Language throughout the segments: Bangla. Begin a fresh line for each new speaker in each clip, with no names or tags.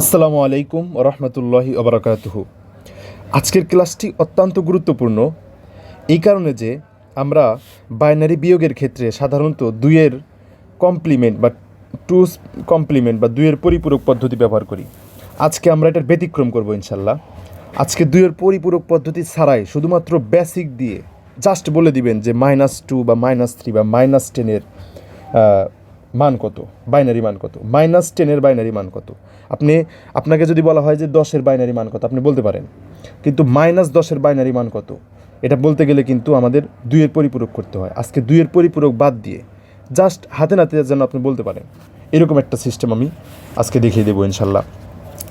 আসসালামু আলাইকুম রহমতুল্লাহি ওবরাকাতুহু আজকের ক্লাসটি অত্যন্ত গুরুত্বপূর্ণ, এই কারণে যে আমরা বাইনারি বিয়োগের ক্ষেত্রে সাধারণত দুইয়ের কমপ্লিমেন্ট বা টু কমপ্লিমেন্ট বা দুইয়ের পরিপূরক পদ্ধতি ব্যবহার করি। আজকে আমরা এটার ব্যতিক্রম করব ইনশাল্লাহ আজকে দুইয়ের পরিপূরক পদ্ধতি ছাড়াই শুধুমাত্র বেসিক দিয়ে জাস্ট বলে দিবেন যে মাইনাস টু বা মাইনাস থ্রি বা মাইনাস টেনের মান কত? বাইনারি মান কত? মাইনাস টেনের বাইনারি মান কত? আপনি, আপনাকে যদি বলা হয় যে দশের বাইনারি মান কত, আপনি বলতে পারেন। কিন্তু মাইনাস দশের বাইনারি মান কত? এটা বলতে গেলে কিন্তু আমাদের দুইয়ের পরিপূরক করতে হয়। আজকে দুইয়ের পরিপূরক বাদ দিয়ে জাস্ট হাতে নাতে যেন আপনি বলতে পারেন। এরকম একটা সিস্টেম আমি আজকে দেখিয়ে দেবো ইনশাল্লাহ।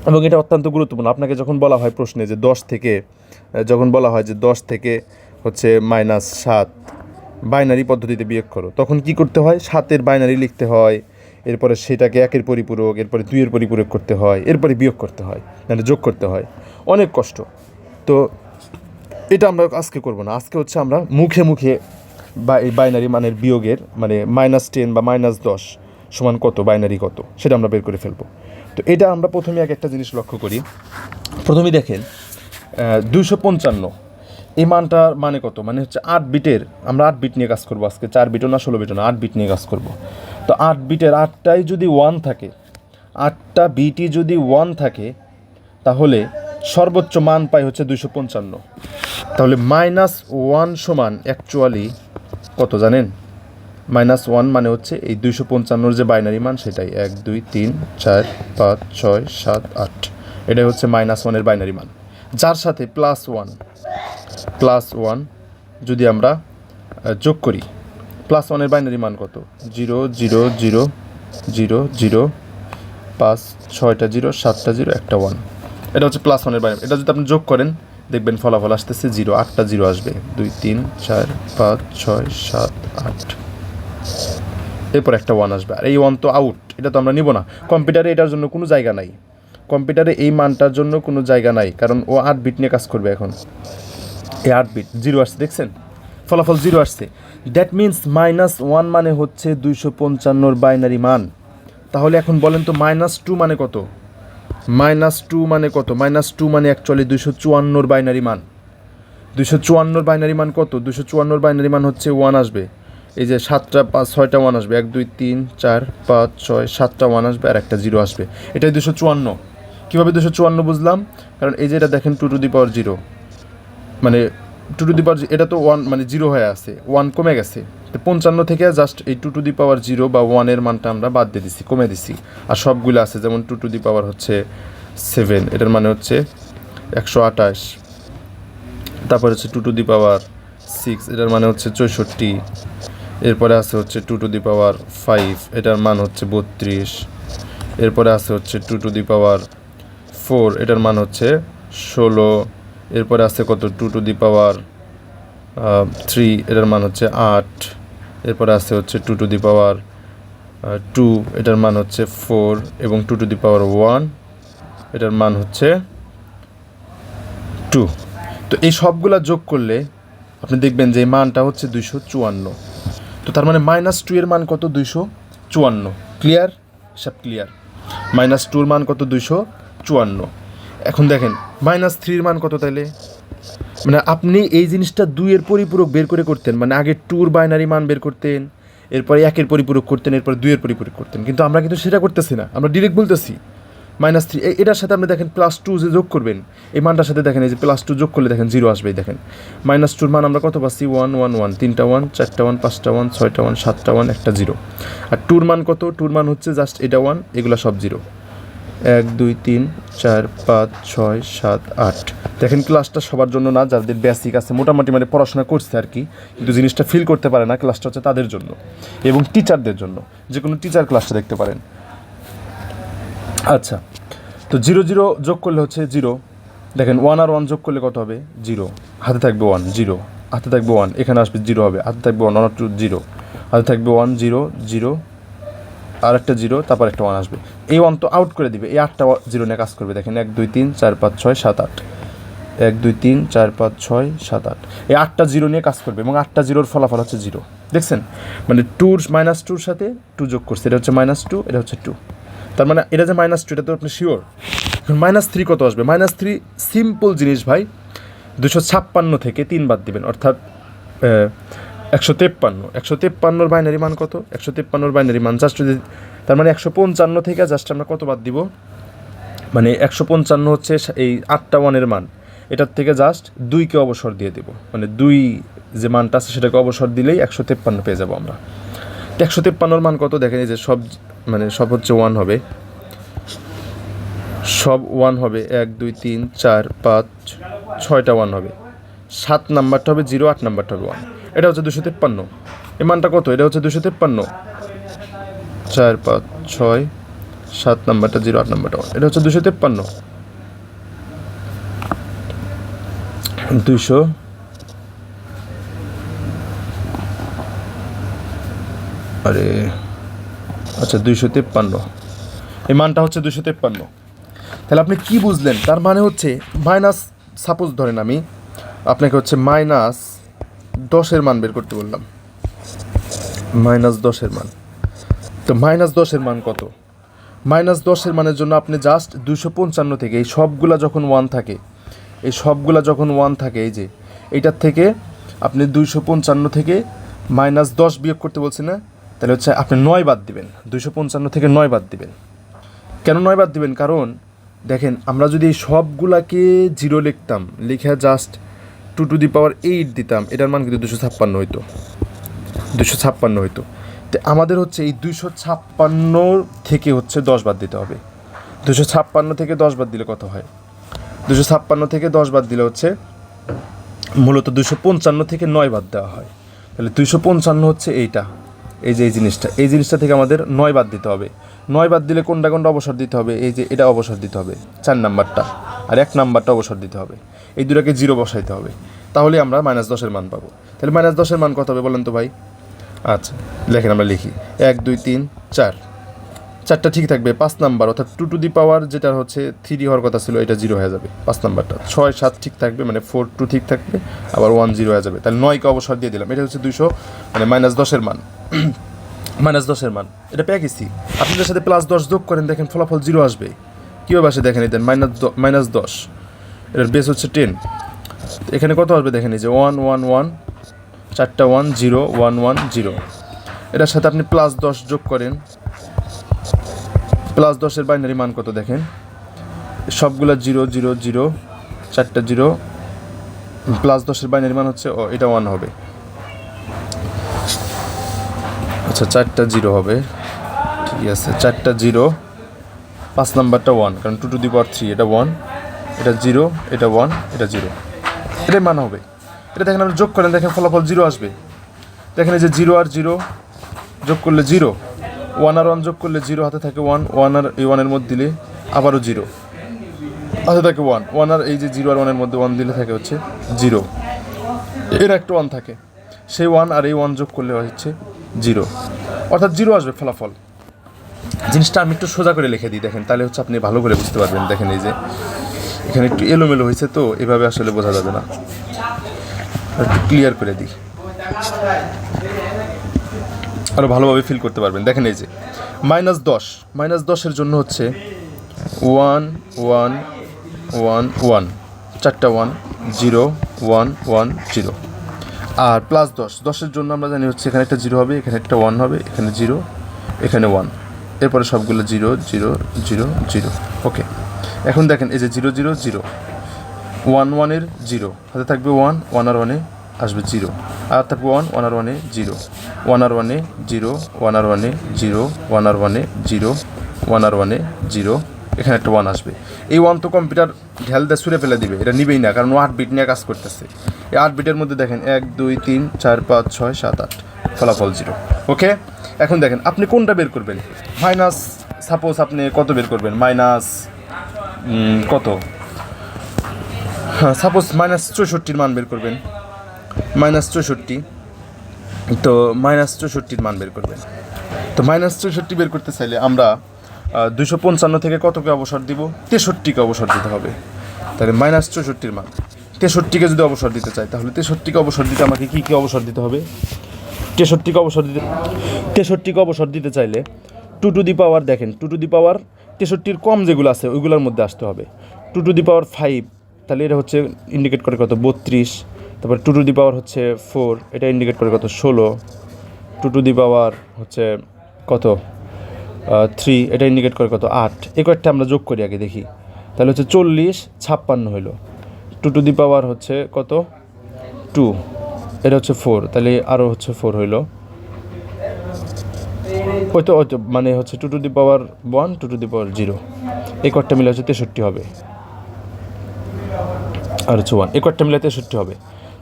এবং এটা অত্যন্ত গুরুত্বপূর্ণ। আপনাকে যখন বলা হয় প্রশ্নে যে দশ থেকে, যখন বলা হয় যে দশ থেকে হচ্ছে মাইনাস সাত বাইনারি পদ্ধতিতে বিয়োগ করো। তখন কি করতে হয়? সাতের বাইনারি লিখতে হয়, এরপরে সেটাকে একের পরিপূরক, এরপরে দুইয়ের পরিপূরক করতে হয়, এরপরে বিয়োগ করতে হয় মানে যোগ করতে হয়। অনেক কষ্ট। তো এটা আমরা আজকে করব না। আজকে হচ্ছে আমরা মুখে মুখে বা এই বাইনারি মানের বিয়োগের মানে মাইনাস টেন বা মাইনাস দশ সমান কত বাইনারি কত, সেটা আমরা বের করে ফেলব। তো এটা আমরা প্রথমে এক একটা জিনিস লক্ষ্য করি। প্রথমেই দেখেন দুশো পঞ্চান্ন। এই মানটার মানে কত? মানে হচ্ছে আট বিটের, আমরা আট বিট নিয়ে কাজ করব আজকে, চার বিটও না ষোলো বিটও না, আট বিট নিয়ে কাজ করব। তো আট বিটের আটটাই যদি ওয়ান থাকে, আটটা বিটই যদি ওয়ান থাকে, তাহলে সর্বোচ্চ মান পাই হচ্ছে দুইশো পঞ্চান্ন। তাহলে মাইনাস ওয়ান সমান অ্যাকচুয়ালি কত জানেন? মাইনাস ওয়ান মানে হচ্ছে এই দুইশো পঞ্চান্নর যে বাইনারি মান, সেটাই এক, দুই, তিন, চার, পাঁচ, ছয়, সাত, আট। এটাই হচ্ছে মাইনাস ওয়ানের বাইনারি মান। যার সাথে প্লাস ওয়ান প্লাস ওয়ান যদি আমরা যোগ করি প্লাস ওয়ানের বাইনারি মান কত? Zero zero zero zero zero পাঁচ, ছয়টা জিরো সাতটা জিরো একটা ওয়ান এটা হচ্ছে প্লাস ওয়ানের বাইনারি এটা যদি আপনি যোগ করেন, দেখবেন ফলাফল আসতেছে জিরো আটটা জিরো আসবে। দুই, তিন, চার, পাঁচ, ছয়, সাত, আট। এরপর একটা ওয়ান আসবে। আর এই ওয়ান তো আউট এটা তো আমরা নিব না। কম্পিউটারে এটার জন্য কোনো জায়গা নাই। কম্পিউটারে এই মানটার জন্য কোনো জায়গা নাই। কারণ ও আট বিট নিয়ে কাজ করবে এখন। এই আট বিট জিরো আসছে, দেখছেন? ফলাফল জিরো আসছে। দ্যাট মিন্স মাইনাস ওয়ান মানে হচ্ছে দুইশো পঞ্চান্নর বাইনারি মান। তাহলে এখন বলেন তো মাইনাস টু মানে কত? মাইনাস টু মানে কত? মাইনাস টু মানে অ্যাকচুয়ালি দুইশো চুয়ান্নর বাইনারি মান। দুইশো চুয়ান্নর বাইনারি মান কত? দুশো চুয়ান্নর বাইনারি মান হচ্ছে ওয়ান আসবে। এই যে সাতটা, পাঁচ, ছয়টা ওয়ান আসবে। এক, দুই, তিন, চার, পাঁচ, ছয়, সাতটা ওয়ান আসবে আর একটা জিরো আসবে। এটাই দুশো চুয়ান্ন। কীভাবে দুশো চুয়ান্ন বুঝলাম? কারণ এই যে এটা দেখেন two to the power zero মানে টু টু দি পাওয়ার এটা তো ওয়ান মানে জিরো হয়ে আছে ওয়ান কমে গেছে। তো পঞ্চান্ন থেকে জাস্ট এই two to the power zero বা ওয়ানের মানটা আমরা বাদ দিয়ে দিছি, কমে দিছি। আর সবগুলো আছে, যেমন টু টু দি পাওয়ার হচ্ছে সেভেন এটার মানে হচ্ছে একশো আঠাশ। তারপর হচ্ছে two to the power six এটার মানে হচ্ছে চৌষট্টি। এরপরে আছে হচ্ছে two to the power five এটার মান হচ্ছে বত্রিশ। এরপরে আছে হচ্ছে two to the power four এটার মান হচ্ছে ষোলো। এরপরে আছে কত? Two to the power three এটার মান হচ্ছে আট। এরপরে আছে হচ্ছে two to the power two এটার মান হচ্ছে ফোর এবং two to the power one এটার মান হচ্ছে টু তো এই সবগুলা যোগ করলে আপনি দেখবেন যে এই মানটা হচ্ছে দুইশো চুয়ান্ন। তো তার মানে মাইনাস টু এর মান কত? দুইশো চুয়ান্ন। ক্লিয়ার সব ক্লিয়ার মাইনাস টুর মান কত? দুইশো চুয়ান্ন। এখন দেখেন মাইনাস থ্রির মান কত তাইলে? মানে আপনি এই জিনিসটা দুইয়ের পরিপূরক বের করে করতেন মানে আগে টুর বাইনারি মান বের করতেন, এরপরে একের পরিপূরক করতেন, এরপর দুইয়ের পরিপূরক করতেন, কিন্তু আমরা কিন্তু সেটা করতেছি না, আমরা ডিরেক্ট বলতেছি, মাইনাস থ্রি এটার সাথে আপনি দেখেন প্লাস টু যে যোগ করবেন, এই মানটার সাথে দেখেন এই যে প্লাস টু যোগ করলে দেখেন জিরো আসবে দেখেন, মাইনাস টুর মান আমরা কত পাচ্ছি? ওয়ান ওয়ান ওয়ান তিনটা ওয়ান চারটা ওয়ান পাঁচটা ওয়ান ছয়টা ওয়ান সাতটা ওয়ান একটা জিরো আর টুর মান কত? টুর মান হচ্ছে জাস্ট এটা ওয়ান এগুলো সব জিরো এক, দুই, তিন, চার, পাঁচ, ছয়, সাত, আট। দেখেন ক্লাসটা সবার জন্য না, যাদের বেসিক আছে, মোটামুটি মানে পড়াশোনা করছে আর কি, কিন্তু জিনিসটা ফিল করতে পারে না ক্লাসটা হচ্ছে তাদের জন্য এবং টিচারদের জন্য। যে কোনো টিচার ক্লাসটা দেখতে পারেন। আচ্ছা তো জিরো জিরো যোগ করলে হচ্ছে জিরো দেখেন ওয়ান আর ওয়ান যোগ করলে কত হবে? জিরো হাতে থাকবে ওয়ান জিরো হাতে থাকবে ওয়ান এখানে আসবে জিরো হবে। হাতে থাকবে ওয়ান ওয়ান টু জিরো হাতে থাকবে ওয়ান জিরো জিরো আর একটা জিরো, তারপর একটা ওয়ান আসবে। এই ওয়ান তো আউট করে দিবে। এই আটটা জিরো নিয়ে কাজ করবে। দেখেন, এক, দুই, তিন, চার, পাঁচ, ছয়, সাত, আট। এক, দুই, তিন, চার, পাঁচ, ছয়, সাত, আট। এই আটটা জিরো নিয়ে কাজ করবে এবং আটটা জিরোর ফলাফল হচ্ছে জিরো। দেখছেন? মানে টুর মাইনাস টুর সাথে টু যোগ করছে। এটা হচ্ছে মাইনাস টু এটা হচ্ছে টু তার মানে এটা যে মাইনাস টু এটা তো আপনি শিওর মাইনাস থ্রি কত আসবে? মাইনাস থ্রি সিম্পল জিনিস ভাই। দুশো ছাপ্পান্ন থেকে তিন বাদ দিবেন। অর্থাৎ একশো তেপ্পান্ন, একশো তেপ্পান্নর বাইনারি মান কত? একশো তেপ্পান্নর বাইনারি মান জাস্ট যদি, তার মানে একশো পঞ্চান্ন থেকে জাস্ট আমরা কত বাদ দিব? মানে একশো পঞ্চান্ন হচ্ছে এই আটটা ওয়ানের মান। এটার থেকে জাস্ট দুইকে অবসর দিয়ে দেব। মানে দুই যে মানটা আছে সেটাকে অবসর দিলেই একশো তেপ্পান্ন পেয়ে যাব আমরা। একশো তেপ্পান্নর মান কত? দেখেন যে সব মানে সব হচ্ছে ওয়ান হবে। সব ওয়ান হবে। এক, দুই, তিন, চার, পাঁচ, ছয়টা ওয়ান হবে। সাত নাম্বারটা হবে জিরো আট নাম্বারটা হবে ওয়ান এটা হচ্ছে দুশো তেপ্পান্ন। এই মানটা কত? এটা হচ্ছে দুশো তেপ্পান্ন। চার, পাঁচ, ছয়, সাত নাম্বারটা, জিরো, আট নাম্বারটা। এটা হচ্ছে দুশো তেপ্পান্ন। দুশো আরে আচ্ছা দুইশো তেপ্পান্ন। এই মানটা হচ্ছে দুশো তেপ্পান্ন। তাহলে আপনি কি বুঝলেন? তার মানে হচ্ছে মাইনাস সাপোজ ধরেন আমি, আপনাকে হচ্ছে মাইনাস দশের মান বের করতে বললাম। মাইনাস দশের মান। তো মাইনাস দশের মান কত? মাইনাস দশের মানের জন্য আপনি জাস্ট দুশো পঞ্চান্ন থেকে এই সবগুলা যখন ওয়ান থাকে, এই সবগুলা যখন ওয়ান থাকে, এই যে এইটার থেকে আপনি দুইশো পঞ্চান্ন থেকে মাইনাস দশ বিয়োগ করতে বলছি না, তাহলে হচ্ছে আপনি নয় বাদ দিবেন। দুইশো পঞ্চান্ন থেকে নয় বাদ দিবেন। কেন নয় বাদ দিবেন? কারণ দেখেন, আমরা যদি এই সবগুলাকে জিরো লিখতাম, লিখে just two to the power eight দিতাম, এটার মান কিন্তু দুশো ছাপ্পান্ন হইতো। দুশো ছাপ্পান্ন হইতো। তো আমাদের হচ্ছে এই দুশো ছাপ্পান্ন থেকে হচ্ছে দশ বাদ দিতে হবে। দুশো ছাপ্পান্ন থেকে দশ বাদ দিলে কত হয়? দুশো ছাপ্পান্ন থেকে দশ বাদ দিলে হচ্ছে মূলত দুশো পঞ্চান্ন থেকে নয় বাদ দেওয়া হয়। তাহলে দুশো পঞ্চান্ন হচ্ছে এইটা। এই যে এই জিনিসটা এই জিনিসটা থেকে আমাদের নয় বাদ দিতে হবে। নয় বাদ দিলে কোনটা কোনটা অবসর দিতে হবে? এই যে এটা অবসর দিতে হবে, চার নাম্বারটা। আর এক নাম্বারটা অবসর দিতে হবে। এই দুটাকে জিরো বসাইতে হবে। তাহলে আমরা মাইনাস দশের মান পাবো। তাহলে মাইনাস দশের মান কত হবে বলেন তো ভাই? আচ্ছা লেখেন আমরা লিখি। এক, দুই, তিন, চার। চারটা ঠিক থাকবে, পাঁচ নাম্বার, অর্থাৎ টু টু দি পাওয়ার যেটা হচ্ছে থ্রি হওয়ার কথা ছিল, এটা জিরো হয়ে যাবে, পাঁচ নাম্বারটা। ছয়, সাত ঠিক থাকবে মানে ফোর টু ঠিক থাকবে, আবার ওয়ান জিরো হয়ে যাবে। তাহলে নয়কে অবসর দিয়ে দিলাম। এটা হচ্ছে দুইশো মানে মাইনাস দশের মান। মাইনাস দশের মান। এটা পেয়ে গেছি আপনাদের সাথে প্লাস দশ যোগ করেন, দেখেন ফলাফল জিরো আসবে। কীভাবে আসে দেখেন এদের মাইনাস মাইনাস দশ। এটার বেস হচ্ছে টেন এখানে কত আসবে দেখেন যে ওয়ান ওয়ান ওয়ান চারটা one zero one one zero এটার সাথে আপনি প্লাস দশ যোগ করেন। প্লাস দশের বাইনারি মান কত দেখেন? সবগুলা জিরো জিরো জিরো চারটা জিরো প্লাস দশের বাইনারি মান হচ্ছে, ও, এটা ওয়ান হবে। আচ্ছা চারটা জিরো হবে। ঠিক আছে, চারটা জিরো পাঁচ নাম্বারটা ওয়ান কারণ two to the power three এটা ওয়ান এটা জিরো, এটা ওয়ান এটা জিরো। এটাই মান হবে। এটা দেখেন আপনি যোগ করেন, দেখেন ফলাফল জিরো আসবে। দেখেন এই যে জিরো আর জিরো, যোগ করলে জিরো। ওয়ান আর ওয়ান যোগ করলে জিরো, হাতে থাকে ওয়ান ওয়ান আর এই ওয়ানের মধ্যে দিলে আবারও জিরো। হাতে থাকে ওয়ান ওয়ান আর এই যে জিরো আর ওয়ানের মধ্যে ওয়ান দিলে থাকে হচ্ছে জিরো। এর একটা ওয়ান থাকে। সেই ওয়ান আর এই ওয়ান যোগ করলে হচ্ছে জিরো। অর্থাৎ জিরো আসবে ফলাফল। জিনিসটা আমি একটু সোজা করে লিখে দিই, দেখেন। তাহলে হচ্ছে আপনি ভালো করে বুঝতে পারবেন। দেখেন এই যে এখানে একটু এলোমেলো হয়েছে তো, এভাবে আসলে বোঝা যাবে না। একটু ক্লিয়ার করে দিই। আরও ভালোভাবে ফিল করতে পারবেন। দেখেন এই যে মাইনাস দশ। মাইনাস দশের জন্য হচ্ছে ওয়ান ওয়ান ওয়ান ওয়ান চারটা one zero one one zero আর প্লাস দশ। দশের জন্য আমরা জানি হচ্ছে এখানে একটা জিরো হবে, এখানে একটা ওয়ান হবে, এখানে জিরো এখানে ওয়ান এরপরে সবগুলো zero zero zero zero okay এখন দেখেন, এই যে জিরো জিরো জিরো। ওয়ান ওয়ানের জিরো। হাতে থাকবে ওয়ান ওয়ান আর ওয়ানে আসবে জিরো। আর থাকবে ওয়ান ওয়ান আর ওয়ানে জিরো। ওয়ান আর ওয়ানে জিরো, ওয়ান আর ওয়ানে জিরো, ওয়ান আর ওয়ানে জিরো, ওয়ান আর ওয়ানে জিরো। এখানে একটা ওয়ান আসবে। এই ওয়ান তো কম্পিউটার ঢেল দিয়ে ছুঁড়ে ফেলে দিবে। এটা নিবেই না, কারণ ও আট বিট নিয়ে কাজ করতেছে। এই আট বিটের মধ্যে দেখেন, এক, দুই, তিন, চার, পাঁচ, ছয়, সাত, আট। ফলাফল জিরো। ওকে? এখন দেখেন, আপনি কোনটা বের করবেন? মাইনাস সাপোজ আপনি কত বের করবেন? মাইনাস কত? হ্যাঁ সাপোজ মাইনাস চৌষট্টির মান বের করবেন। মাইনাস চৌষট্টি। তো মাইনাস চৌষট্টির মান বের করবেন। তো মাইনাস চৌষট্টি বের করতে চাইলে আমরা দুশো পঞ্চান্ন থেকে কতকে অবসর দিব? তেষট্টিকে অবসর দিতে হবে। তাহলে মাইনাস চৌষট্টির মান। তেষট্টিকে যদি অবসর দিতে চাই, তাহলে তেষট্টিকে অবসর দিতে আমাকে কী কী অবসর দিতে হবে? তেষট্টিকে অবসর দিতে, তেষট্টিকে অবসর দিতে চাইলে টু টু দি পাওয়ার দেখেন। টু টু দি পাওয়ার তেষট্টির কম যেগুলো আছে, ওইগুলোর মধ্যে আসতে হবে। Two to the power five তাহলে এটা হচ্ছে ইন্ডিকেট করে কত? বত্রিশ। তারপর টু টু দি পাওয়ার হচ্ছে ফোর এটা ইন্ডিকেট করে কত? ষোলো। টু টু দি পাওয়ার হচ্ছে কত? থ্রি এটা ইন্ডিকেট করে কত? আট। এই কয়েকটা আমরা যোগ করি আগে, দেখি। তাহলে হচ্ছে চল্লিশ, ছাপ্পান্ন হইল। টু টু দি পাওয়ার হচ্ছে কত? টু এটা হচ্ছে ফোর তাহলে আরও হচ্ছে ফোর হইল। ওই তো মানে হচ্ছে two to the power one two to the power zero এই কয়েকটা মিলে হচ্ছে তেষট্টি হবে। আর হচ্ছে ওয়ান এই মিলে তেষট্টি হবে।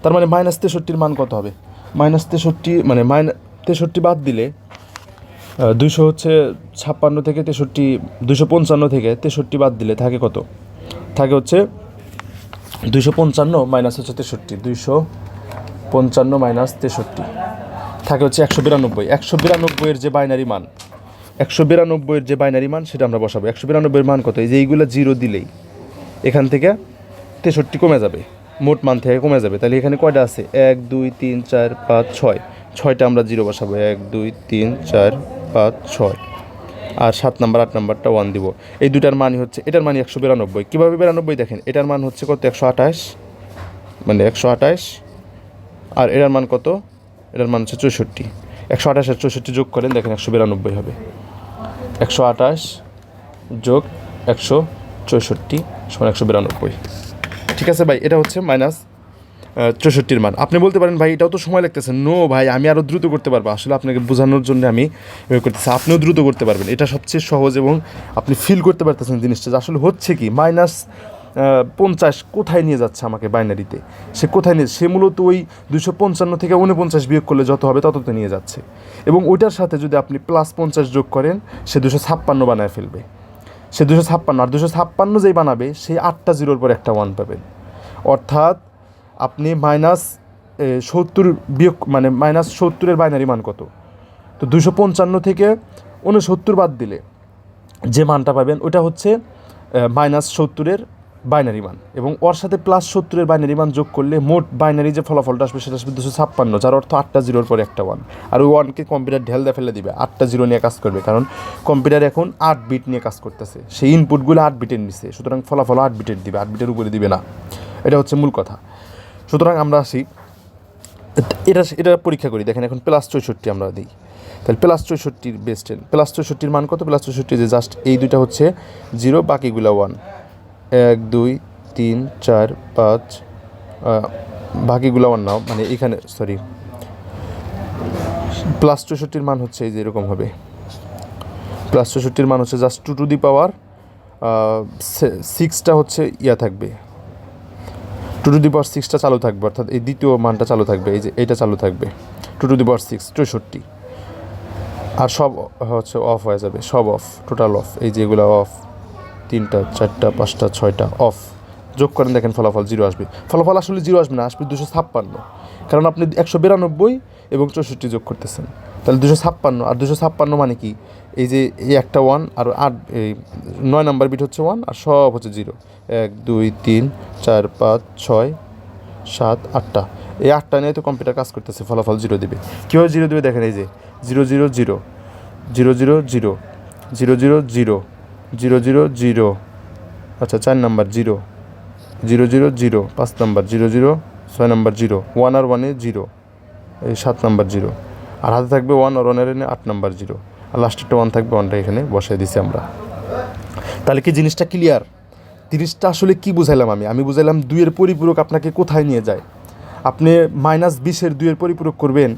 তার মানে মাইনাস তেষট্টির মান কত হবে? মাইনাস তেষট্টি মানে মাইনাস তেষট্টি বাদ দিলে দুশো হচ্ছে ছাপ্পান্ন থেকে তেষট্টি দুশো পঞ্চান্ন থেকে তেষট্টি বাদ দিলে থাকে কত? থাকে হচ্ছে দুইশো পঞ্চান্ন মাইনাস হচ্ছে তেষট্টি। দুইশো পঞ্চান্ন মাইনাস তেষট্টি। থাকে হচ্ছে একশো বিরানব্বই। একশো বিরানব্বইয়ের যে বাইনারি মান, একশো বিরানব্বইয়ের যে বাইনারি মান, সেটা আমরা বসাবো। একশো বিরানব্বইয়ের মান কত? এই যে এইগুলো জিরো দিলেই এখান থেকে তেষট্টি কমে যাবে। মোট মান থেকে কমে যাবে। তাহলে এখানে কয়টা আছে? এক, দুই, তিন, চার, পাঁচ, ছয়। ছয়টা আমরা জিরো বসাবো। এক, দুই, তিন, চার, পাঁচ, ছয়। আর সাত নাম্বার, আট নাম্বারটা ওয়ান দিব। এই দুটার মানই হচ্ছে, এটার মানে একশো বিরানব্বই। কীভাবে বিরানব্বই দেখেন? এটার মান হচ্ছে কত? একশো আঠাশ। মানে একশো আঠাশ। আর এটার মান কত? এটার মান হচ্ছে চৌষট্টি। একশো আঠাশ আর চৌষট্টি যোগ করেন, দেখেন একশো বিরানব্বই হবে। একশো আঠাশ যোগ একশো চৌষট্টি সমান একশো বিরানব্বই। ঠিক আছে ভাই, এটা হচ্ছে মাইনাস চৌষট্টির মান। আপনি বলতে পারেন, ভাই, এটাও তো সময় লাগতেছে। নো ভাই, আমি আরও দ্রুত করতে পারব। আসলে আপনাকে বোঝানোর জন্য আমি করতেছি। আপনিও দ্রুত করতে পারবেন। এটা সবচেয়ে সহজ এবং আপনি ফিল করতে পারতেছেন জিনিসটা আসলে হচ্ছে কি? মাইনাস পঞ্চাশ কোথায় নিয়ে যাচ্ছে আমাকে বাইনারিতে? সে কোথায় নিয়ে সে মূলত ওই দুশো পঞ্চান্ন থেকে উনপঞ্চাশ বিয়োগ করলে যত হবে তততে নিয়ে যাচ্ছে। এবং ওইটার সাথে যদি আপনি প্লাস পঞ্চাশ যোগ করেন, সে দুশো ছাপ্পান্ন বানায় ফেলবে। সে দুশো ছাপ্পান্ন আর দুশো ছাপ্পান্ন যেই বানাবে সেই আটটা জিরোর পর একটা ওয়ান পাবেন। অর্থাৎ আপনি মাইনাস সত্তর বিয়োগ মানে মাইনাস সত্তরের বাইনারি মান কত? তো দুশো পঞ্চান্ন থেকে উনসত্তর বাদ দিলে যে মানটা পাবেন ওটা হচ্ছে মাইনাস সত্তরের বাইনারি মান। এবং ওর সাথে প্লাস সত্তরের বাইনারি মান যোগ করলে মোট বাইনারি যে ফলাফলটা আসবে সেটা আসবে দুশো ছাপ্পান্ন, যার অর্থ আটটা জিরোর পরে একটা ওয়ান আর ওই ওয়ানকে কম্পিউটার ঢেল দিয়ে ফেলে দিবে, আটটা জিরো নিয়ে কাজ করবে, কারণ কম্পিউটার এখন আট বিট নিয়ে কাজ করতেছে। সেই ইনপুটগুলো আট বিটের নিচ্ছে সুতরাং ফলাফল আট বিটের দিবে, আট বিটের উপরে দিবে না। এটা হচ্ছে মূল কথা। সুতরাং আমরা আসি, এটা এটা পরীক্ষা করি, দেখেন এখন প্লাস চৌষট্টি আমরা দিই। তাহলে প্লাস চৌষট্টির বেস্ট টেন প্লাস চৌষট্টির মান কত? প্লাস চৌষট্টি যে জাস্ট এই দুইটা হচ্ছে জিরো বাকিগুলো ওয়ান এক, দুই, তিন, চার, পাঁচ বাকিগুলো আমার নাও মানে এখানে সরি প্লাস চৌষট্টির মান হচ্ছে এই যে এরকম হবে। প্লাস চৌষট্টির মান হচ্ছে just two to the power সিক্সটা হচ্ছে ইয়া থাকবে। টু টু দি পাওয়ার সিক্সটা চালু থাকবে, অর্থাৎ এই দ্বিতীয় মানটা চালু থাকবে, এই যে এইটা চালু থাকবে। Two to the power six চৌষট্টি। আর সব হচ্ছে অফ হয়ে যাবে, সব অফ টোটাল অফ এই যে এগুলো অফ তিনটা, চারটা, পাঁচটা, ছয়টা অফ যোগ করেন, দেখেন ফলাফল জিরো আসবে। ফলাফল আসলে জিরো আসবে না, আসবে দুশো ছাপ্পান্ন। কারণ আপনি একশো বিরানব্বই এবং চৌষট্টি যোগ করতেছেন। তাহলে দুশো ছাপ্পান্ন, আর দুশো ছাপ্পান্ন মানে কি? এই যে, এই একটা ওয়ান আর আট, এই নয় নাম্বার বিট হচ্ছে ওয়ান আর সব হচ্ছে জিরো এক, দুই, তিন, চার, পাঁচ, ছয়, সাত, আটটা। এই আটটা নিয়ে তো কম্পিউটার কাজ করতেছে, ফলাফল জিরো দিবে। কীভাবে জিরো দেবে? দেখেন এই যে zero zero zero zero zero zero zero zero zero zero zero zero. আচ্ছা চার number, zero. Zero zero zero, পাঁচ নাম্বার, জিরো জিরো, ছয় নাম্বার, জিরো। ওয়ান আর ওয়ানে জিরো। এই সাত নাম্বার, জিরো। আর হাতে থাকবে ওয়ান আর ওয়ানের এনে আট নাম্বার, জিরো। আর লাস্টেরটা ওয়ান থাকবে ওয়ানটা এখানে বসাই দিছি আমরা। তাহলে কি জিনিসটা ক্লিয়ার জিনিসটা আসলে কি বুঝাইলাম আমি? আমি বুঝাইলাম দুইয়ের পরিপূরক আপনাকে কোথায় নিয়ে যায়? আপনি মাইনাস বিশের দুইয়ের পরিপূরক করবেন।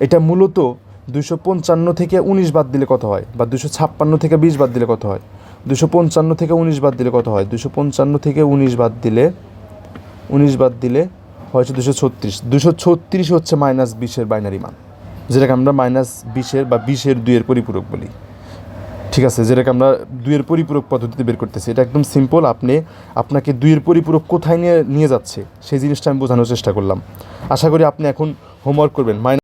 এটা মূলত দুশো পঞ্চান্ন থেকে উনিশ বাদ দিলে কত হয়? বা দুশো ছাপ্পান্ন থেকে বিশ বাদ দিলে কত হয়? দুশো পঞ্চান্ন থেকে উনিশ বাদ দিলে কত হয়? দুশো পঞ্চান্ন থেকে উনিশ বাদ দিলে, উনিশ বাদ দিলে হয়েছে দুশো ছত্রিশ। দুশো ছত্রিশ হচ্ছে মাইনাস বিশের বাইনারি মান। যেটাকে আমরা মাইনাস বিশের বা বিশের দুইয়ের পরিপূরক বলি। ঠিক আছে, যেটাকে আমরা দুইয়ের পরিপূরক পদ্ধতিতে বের করতেছি। এটা একদম সিম্পল আপনি আপনাকে দুইয়ের পরিপূরক কোথায় নিয়ে নিয়ে যাচ্ছে, সেই জিনিসটা আমি বোঝানোর চেষ্টা করলাম। আশা করি আপনি এখন হোমওয়ার্ক করবেন। মাইনাস